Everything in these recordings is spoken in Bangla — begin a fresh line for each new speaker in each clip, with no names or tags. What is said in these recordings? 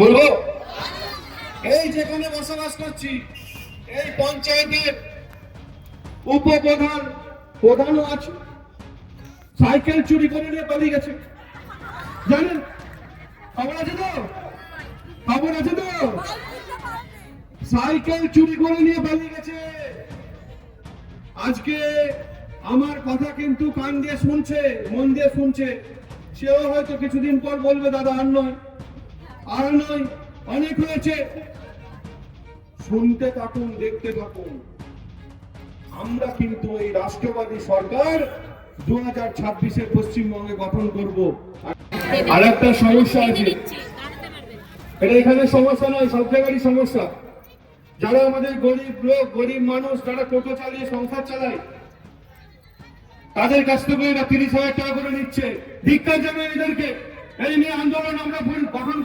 বলব? এই যেখানে বসবাস করছি, এই পঞ্চায়েতের উপপ্রধান প্রধানও আছে সাইকেল চুরি করে নিয়ে পালিয়ে গেছে। জানেন? খবর আছে তো? খবর আছে তো? সাইকেল চুরি করে নিয়ে পালিয়ে গেছে। আজকে আমার কথা কিন্তু কান দিয়ে শুনছে, মন দিয়ে শুনছে। সেও হয়তো কিছুদিন পর বলবে, দাদা, আর নয়। আর নয় অনেক হয়েছে। শুনতে থাকুন, দেখতে থাকুন। আমরা কিন্তু এই রাষ্ট্রবাদী সরকার দু হাজার ছাব্বিশে পশ্চিমবঙ্গে গঠন করব। আর একটা সমস্যা আছে। এটা এখানে সমস্যা নয়, সব জায়গারই সমস্যা। যারা আমাদের গরিব লোক, গরিব মানুষ, যারা টোটো চালিয়ে সংসার চালায়, তাদের কাছ থেকে এরা তিরিশ হাজার টাকা করে নিচ্ছে। ভিক্ষা জন্য এদেরকে। এই নিয়ে আন্দোলন আমরা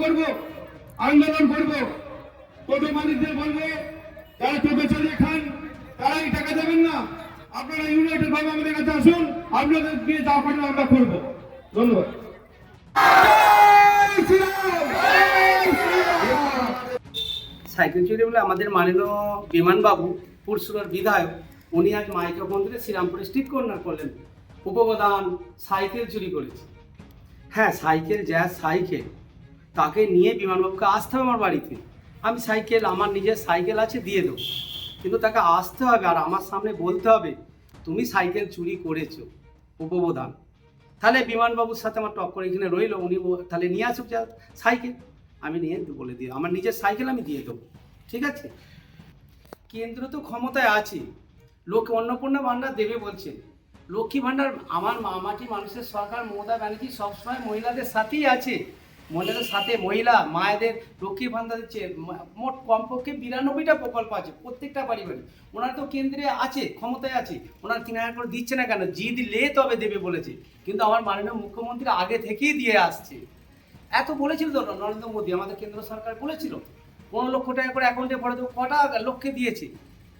করব আন্দোলন করব। টোটো মালিকদের বলব যারা টোটো চালিয়ে খান তারা এই টাকা দেবেন না। আপনারা ইউনাইটেড ভাবে আমাদের কাছে আসুন আপনাদের দিয়ে যা পারেন আমরা করব। ধন্যবাদ!
সাইকেল চুরি বলে আমাদের মাননীয় বিমানবাবু পুরসুরের বিধায়ক উনি আজ মাইক্রো মন্দিরে শ্রীরামপুরে স্ট্রিট কর্নার করলেন। উপপ্রধান সাইকেল চুরি করেছে। হ্যাঁ সাইকেল যা সাইকেল। তাকে নিয়ে বিমানবাবুকে আসতে হবে আমার বাড়িতে। আমি সাইকেল, আমার নিজের সাইকেল আছে, দিয়ে দেবো। কিন্তু তাকে আসতে হবে আর আমার সামনে বলতে হবে, তুমি সাইকেল চুরি করেছ উপপ্রধান তাহলে বিমানবাবুর সাথে আমার টক করে এখানে রইল, উনি তাহলে নিয়ে আসুক যা, সাইকেল। আমি নিয়ে বলে দিই, আমার নিজের সাইকেল আমি দিয়ে দেবো, ঠিক আছে? কেন্দ্র তো ক্ষমতায় আছে। লোক অন্নপূর্ণা ভাণ্ডার দেবে বলছে। লক্ষ্মী ভাণ্ডার আমার মামাটি, মানুষের সরকার মমতা ব্যানার্জি সবসময় মহিলাদের সাথেই আছে। মহিলাদের সাথে মহিলা, মায়েদের লক্ষ্মী ভাণ্ডার দিচ্ছে মোট কমপক্ষে বিরানব্বইটা প্রকল্প আছে প্রত্যেকটা বাড়ি ওনার তো কেন্দ্রে আছে, ক্ষমতায় আছে, ওনার তিন হাজার করে দিচ্ছে না কেন? জি দিলে তবে দেবে বলেছে। কিন্তু আমার মাননীয় মুখ্যমন্ত্রী আগে থেকেই দিয়ে আসছে। এত বলেছিল তো নরেন্দ্র মোদী, আমাদের কেন্দ্র সরকার বলেছিল। পনেরো লক্ষ টাকা করে অ্যাকাউন্টে ভরে দেবো, কটা লক্ষ্যে দিয়েছে?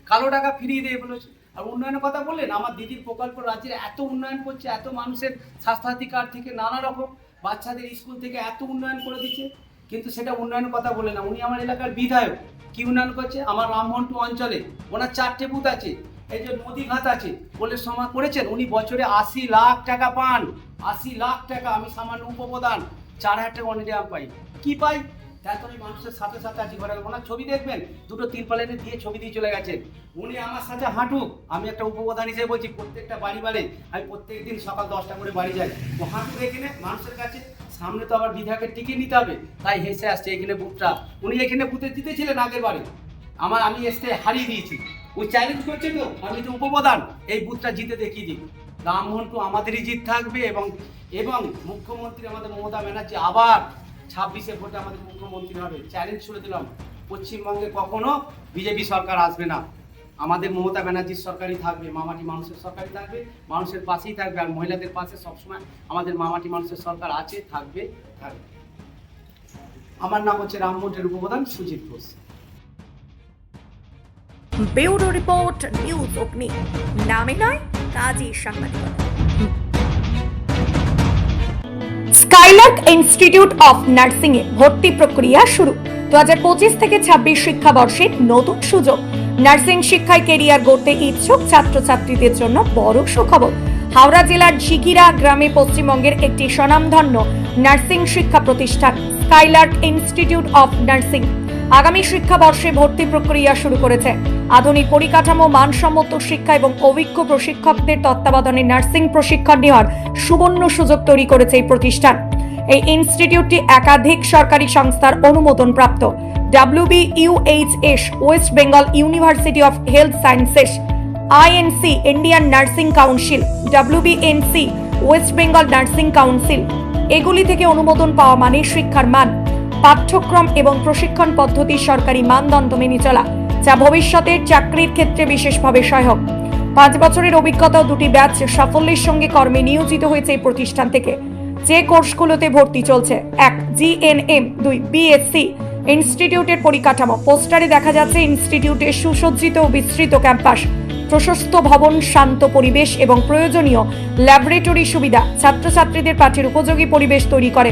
কালো টাকা ফিরিয়ে দিয়ে বলেছে। আর উন্নয়নের কথা বললেন, আমার দিদির প্রকল্প রাজ্যের এত উন্নয়ন করছে, এত মানুষের স্বাস্থ্যসাথী কার্ড থেকে নানা রকম বাচ্চাদের স্কুল থেকে এত উন্নয়ন করে দিচ্ছে, কিন্তু সেটা উন্নয়নের কথা বলে না। উনি আমার এলাকার বিধায়ক। কি উন্নয়ন করছে? আমার রামমন্টু অঞ্চলে। ওনার চারটে বুথ আছে। এই যে নদীঘাট আছে, বলে সময় করেছেন, উনি বছরে আশি লাখ টাকা পান। আশি লাখ টাকা আমি সামান্য উপপ্রধান চার হাজার টাকা অনেক পাই। কি পাই? তো আমি মানুষের সাথে সাথে আছি ঘরে ওনার ছবি দেখবেন, দুটো তিন পালেনে দিয়ে ছবি দিয়ে চলে গেছেন উনি আমার সাথে হাঁটুক। আমি একটা উপপ্রধান হিসেবে বলছি, প্রত্যেকটা বাড়ি বাড়ি, আমি প্রত্যেক দিন সকাল দশটা করে বাড়ি যাই। ও হাঁটুক এখানে, মানুষের কাছে সামনে তো আবার বিধায়কের টিকিট নিতে হবে। তাই হেসে আসছে এখানে বুথটা উনি এখানে বুথে জিতেছিলেন আগের বারে। আমার আমি এসে হারিয়ে দিয়েছি। ওই চ্যালেঞ্জ করছে তো, আমি তো উপপ্রধান। এই বুথটা জিতে দেখিয়ে দিই। রামমোহনটু আমাদেরই জিত থাকবে এবং এবং মুখ্যমন্ত্রী আমাদের মমতা ব্যানার্জি আবার ছাব্বিশে ভোটে আমাদের মুখ্যমন্ত্রী হবে। চ্যালেঞ্জ ছুড়ে দিলাম। পশ্চিমবঙ্গে কখনো বিজেপি সরকার আসবে না। আমাদের মমতা ব্যানার্জির সরকারই থাকবে, মামাটি মানুষের সরকারই থাকবে, মানুষের পাশেই থাকবে আর মহিলাদের পাশে সবসময় আমাদের মামাটি মানুষের সরকার আছে, থাকবে থাকবে। আমার নাম হচ্ছে রামমোহনের উপপ্রধান Sujit Ghosh.
Bureau report, news Agni. নামে নয় কাজী সাংবাদিকতা। স্কাইলার্ক ইনস্টিটিউট অফ নার্সিং এ ভর্তি প্রক্রিয়া শুরু। দু হাজার পঁচিশ থেকে ছাব্বিশ শিক্ষাবর্ষে নতুন সুযোগ। নার্সিং শিক্ষায় কেরিয়ার গড়তে ইচ্ছুক ছাত্রছাত্রীদের জন্য বড় সুখবর। হাওড়া জেলার ঝিকিরা গ্রামে পশ্চিমবঙ্গের একটি স্বনামধন্য নার্সিং শিক্ষা প্রতিষ্ঠান, স্কাইলার্ক ইনস্টিটিউট অফ নার্সিং। আগামী শিক্ষাবর্ষে ভর্তি প্রক্রিয়া শুরু করেছে। আধুনিক পরিকাঠামো, মানসম্মত শিক্ষা এবং অভিজ্ঞ প্রশিক্ষকদের তত্ত্বাবধানে নার্সিং প্রশিক্ষণ নেওয়ার সুবর্ণ সুযোগ তৈরি করেছে এই প্রতিষ্ঠান। এই ইনস্টিটিউটটি একাধিক সরকারি সংস্থার অনুমোদন প্রাপ্ত WB UHS West Bengal University of Health Sciences INC Indian Nursing Council WBNC West Bengal Nursing Council. এগুলি থেকে অনুমোদন পাওয়া মানে শিক্ষার মান, পাঠ্যক্রম এবং প্রশিক্ষণ পদ্ধতি সরকারি মানদণ্ড মেনে চলা। যা ভবিষ্যতের চাকরির ক্ষেত্রে বিশেষভাবে সহায়ক। পাঁচ বছরের অভিজ্ঞতা দুটি ব্যাচ সাফল্যের সঙ্গে কর্মে নিয়োজিত হয়েছে এই প্রতিষ্ঠান থেকে। যে কোর্সগুলোতে ভর্তি চলছে, এক জিএনএম দুই বিএসসি ইনস্টিটিউটের পরিকাঠামো। পোস্টারে দেখা যাচ্ছে ইনস্টিটিউটের সুসজ্জিত বিস্তৃত ক্যাম্পাস, প্রশস্ত ভবন, শান্ত পরিবেশ এবং প্রয়োজনীয় ল্যাবরেটরি সুবিধা। ছাত্রছাত্রীদের পাঠের উপযোগী পরিবেশ তৈরি করে।